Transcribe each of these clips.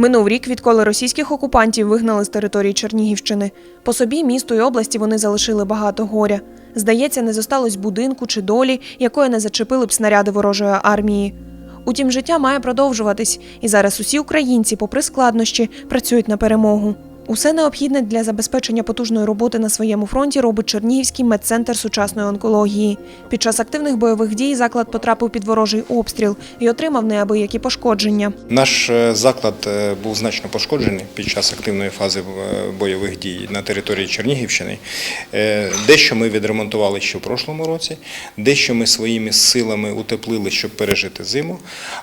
Минув рік, відколи російських окупантів вигнали з території Чернігівщини. По собі місту і області вони залишили багато горя. Здається, не зосталось будинку чи долі, якої не зачепили б снаряди ворожої армії. Утім, життя має продовжуватись, і зараз усі українці, попри складнощі, працюють на перемогу. Усе необхідне для забезпечення потужної роботи на своєму фронті робить Чернігівський медцентр сучасної онкології. Під час активних бойових дій заклад потрапив під ворожий обстріл і отримав неабиякі пошкодження. Наш е, заклад е, був значно пошкоджений під час активної фази е, бойових дій на території Чернігівщини. Дещо ми відремонтували ще в прошлому році, дещо ми своїми силами утеплили, щоб пережити зиму.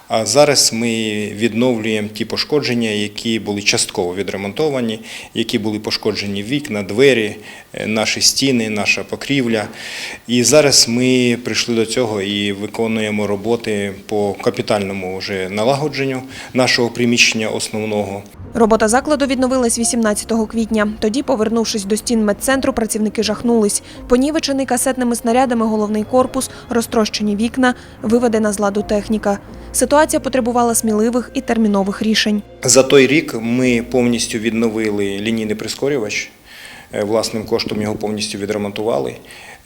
А зараз ми відновлюємо ті пошкодження, які були частково відремонтовані, які були пошкоджені вікна, двері, е, наші стіни, наша покрівля. І зараз ми прийшли до цього і виконуємо роботи по капітальному вже налагодженню нашого приміщення основного. Робота закладу відновилась 18 квітня. Тоді, повернувшись до стін медцентру, працівники жахнулись. Понівечений касетними снарядами головний корпус, розтрощені вікна, виведена з ладу техніка. Ситуація потребувала сміливих і термінових рішень. За той рік ми повністю відновили лінійний прискорювач. Е, Власним коштом його повністю відремонтували.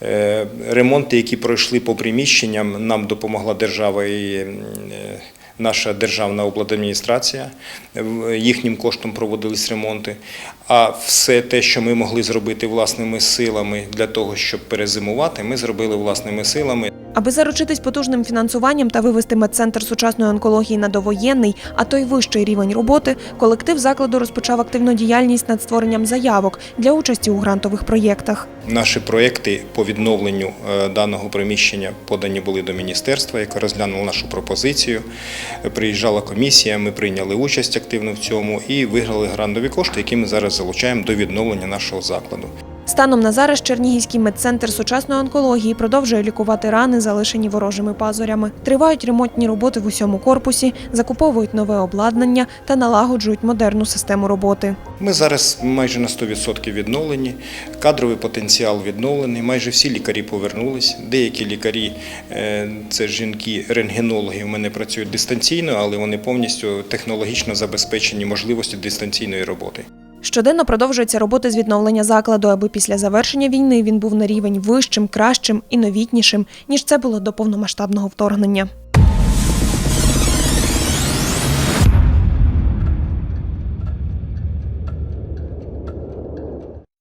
Е, Ремонти, які пройшли по приміщенням, нам допомогла держава і е, наша державна обладміністрація. Їхнім коштом проводились ремонти. А все те, що ми могли зробити власними силами для того, щоб перезимувати, ми зробили власними силами. Аби заручитись потужним фінансуванням та вивести медцентр сучасної онкології на довоєнний, а то й вищий рівень роботи, колектив закладу розпочав активну діяльність над створенням заявок для участі у грантових проєктах. Наші проекти по відновленню е, даного приміщення подані були до міністерства, яке розглянуло нашу пропозицію. Приїжджала комісія, ми прийняли участь активно в цьому і виграли грантові кошти, які ми зараз залучаємо до відновлення нашого закладу. Станом на зараз Чернігівський медцентр сучасної онкології продовжує лікувати рани, залишені ворожими пазурями. Тривають ремонтні роботи в усьому корпусі, закуповують нове обладнання та налагоджують модерну систему роботи. Ми зараз майже на 100% відновлені, кадровий потенціал відновлений, майже всі лікарі повернулись. Деякі лікарі, е, це жінки, рентгенологи, в мене працюють дистанційно, але вони повністю технологічно забезпечені можливості дистанційної роботи. Щоденно продовжується роботи з відновлення закладу, аби після завершення війни він був на рівень вищим, кращим і новітнішим, ніж це було до повномасштабного вторгнення.